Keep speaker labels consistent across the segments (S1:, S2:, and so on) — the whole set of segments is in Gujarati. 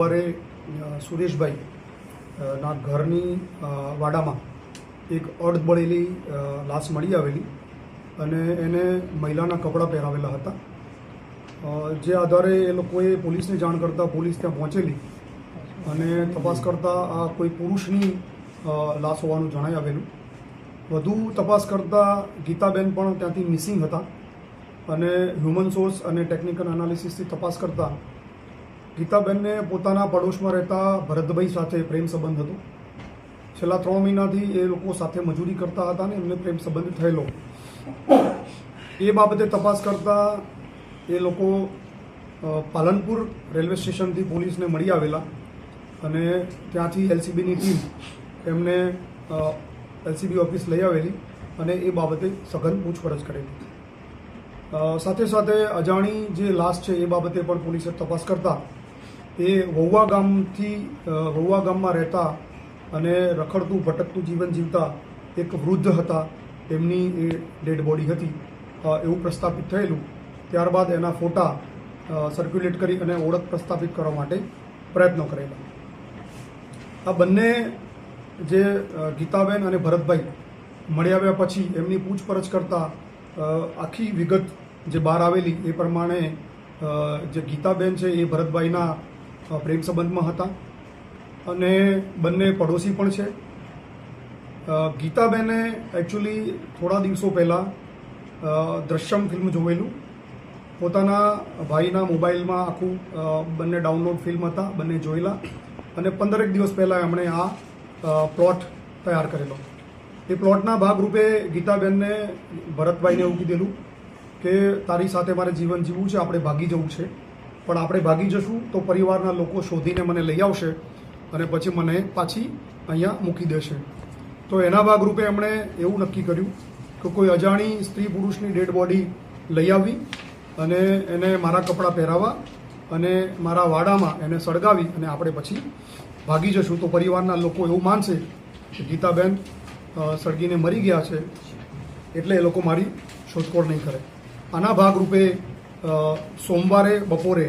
S1: સવારે સુરેશભાઈ ના ઘરની વાડામાં એક અર્ધ બળેલી લાશ મળી આવેલી અને એને મહિલાના કપડાં પહેરાવેલા હતા. જે આધારે એ લોકોએ પોલીસને જાણ કરતાં પોલીસ ત્યાં પહોંચેલી અને તપાસ કરતાં આ કોઈ પુરુષની લાશ હોવાનું જણાઈ આવેલું. વધુ તપાસ કરતાં ગીતાબેન પણ ત્યાંથી મિસિંગ હતા અને હ્યુમન સોર્સ અને ટેકનિકલ એનાલિસિસથી તપાસ કરતાં ગીતાબેનને પોતાના પડોશમાં રહેતા ભરતભાઈ સાથે પ્રેમ સંબંધ હતો. છેલ્લા ત્રણ મહિનાથી એ લોકો સાથે મજૂરી કરતા હતા ને એમને પ્રેમ સંબંધ થયેલો. એ બાબતે તપાસ કરતા એ લોકો પાલનપુર રેલવે સ્ટેશનથી પોલીસને મળી આવેલા અને ત્યાંથી એલસીબીની ટીમ એમને એલસીબી ઓફિસ લઈ આવેલી અને એ બાબતે સઘન પૂછપરછ કરેલી. સાથે સાથે અજાણી જે લાશ છે એ બાબતે પણ પોલીસે તપાસ કરતા એ વહુવા ગામથી વહુવા ગામમાં રહેતા અને રખડતું, ભટકતું જીવન જીવતા એક વૃદ્ધ હતા. એમની એ ડેડ બોડી હતી. એવું પ્રસ્થાપિત થયેલું. ત્યારબાદ એના ફોટા સર્ક્યુલેટ કરી અને ઓળખ પ્રસ્થાપિત કરવા માટે પ્રયત્નો કરેલા. આ બંને જે ગીતાબેન અને ભરતભાઈ મળી આવ્યા પછી એમની પૂછપરછ કરતાં આખી વિગત જે બહાર આવેલી એ પ્રમાણે જે ગીતાબેન છે એ ભરતભાઈના પ્રેમ સંબંધમાં હતા. અને બંને પડોશી પણ છે. ગીતાબેને એકચ્યુઅલી થોડા દિવસો પહેલાં દ્રશ્યમ ફિલ્મ જોવેલું. પોતાના ભાઈના મોબાઈલમાં આખું બંને ડાઉનલોડ ફિલ્મ હતા, બંને જોયેલા. અને પંદરેક દિવસ પહેલાં એમણે આ પ્લોટ તૈયાર કરેલો. એ પ્લોટના ભાગરૂપે ગીતાબેનને ભરતભાઈને એવું કીધેલું કે, તારી સાથે મારે જીવન જીવવું છે, આપણે ભાગી જવું છે. પણ આપણે ભાગી જશું તો પરિવારના લોકો શોધીને મને લઈ આવશે અને પછી મને પાછી અહીંયા મૂકી દેશે. તો એના ભાગરૂપે એમણે એવું નક્કી કર્યું કે કોઈ અજાણી સ્ત્રી પુરુષની ડેડ બોડી લઈ આવી અને એને મારા કપડાં પહેરાવા અને મારા વાડામાં એને સળગાવી અને આપણે પછી ભાગી જશું. તો પરિવારના લોકો એવું માનશે કે ગીતાબેન સળગીને મરી ગયા છે એટલે એ લોકો મારી શોધખોળ નહીં કરે. આના ભાગરૂપે સોમવારે, બપોરે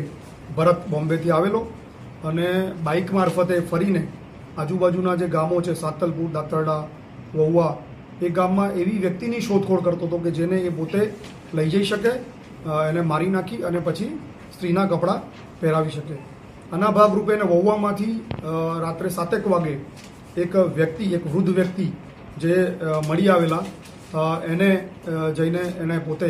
S1: ભરત બોમ્બેથી આવેલો અને બાઇક મારફતે ફરીને આજુબાજુના જે ગામો છે, સાતલપુર, દાતરડા વહુવા એ ગામમાં એવી વ્યક્તિની શોધખોળ કરતો હતો કે જેને એ પોતે લઈ જઈ શકે એને મારી નાખી અને પછી સ્ત્રીના કપડાં પહેરાવી શકે. આના ભાગરૂપે એને વહુવામાંથી રાત્રે સાતેક વાગે એક વ્યક્તિ, એક વૃદ્ધ વ્યક્તિ જે મળી આવેલા એને જઈને એને પોતે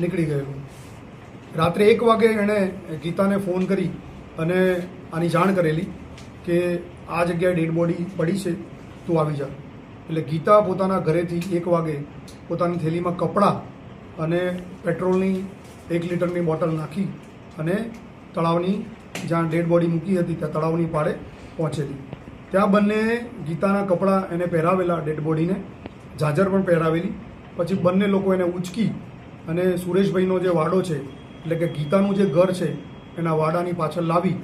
S1: નીકળી ગયેલું રાત્રે એક વાગે એણે ગીતાને ફોન કરી અને આની જાણ કરેલી કે આ જગ્યાએ ડેડ બોડી પડી છે, તું આવી જા. એટલે ગીતા પોતાના ઘરેથી એક વાગે પોતાની થેલીમાં કપડાં અને પેટ્રોલની એક લીટરની બોટલ નાખી અને તળાવની જ્યાં ડેડ બોડી મૂકી હતી, ત્યાં તળાવની પાળે પહોંચેલી. ત્યાં બંને ગીતાના કપડાં એને પહેરાવેલા ડેડ બોડીને, ઝાઝર પણ પહેરાવેલી. પછી બંને લોકો એને ઉચકી અને સુરેશભાઈનો જે વાડો છે, એટલે કે ગીતાનું જે ઘર છે, એના વાડાની પાછળ લાવી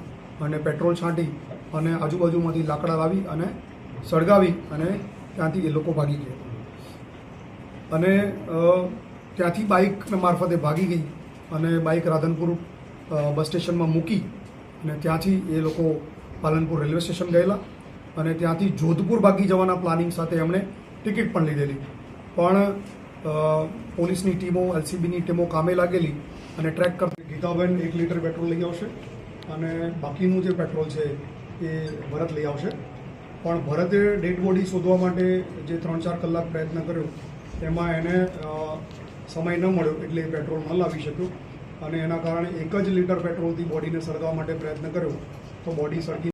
S1: અને પેટ્રોલ છાંટી અને આજુબાજુમાંથી લાકડા લાવી અને સળગાવી અને ત્યાંથી એ લોકો ભાગી ગયા. અને ત્યાંથી બાઇક મારફતે ભાગી ગઈ અને બાઇક રાધનપુર બસ સ્ટેશનમાં મૂકી અને ત્યાંથી એ લોકો પાલનપુર રેલવે સ્ટેશન ગયેલા અને ત્યાંથી જોધપુર ભાગી જવાના પ્લાનિંગ સાથે એમણે ટિકિટ પણ લીધેલી. પણ પોલીસની ટીમો, એલસીબીની ટીમો કામે લાગેલી અને ટ્રેક કરતી ગીતાબેન એક લીટર પેટ્રોલ લઈ આવશે અને બાકીનું જે પેટ્રોલ છે એ ભરત લઈ આવશે. પણ ભરતે ડેડ બોડી શોધવા માટે જે ત્રણ ચાર કલાક પ્રયત્ન કર્યો તેમાં એને સમય ન મળ્યો એટલે એ પેટ્રોલ ન લાવી શક્યો. અને એના કારણે એક જ લીટર પેટ્રોલથી બોડીને સળગવા માટે પ્રયત્ન કર્યો, તો બોડી સળગી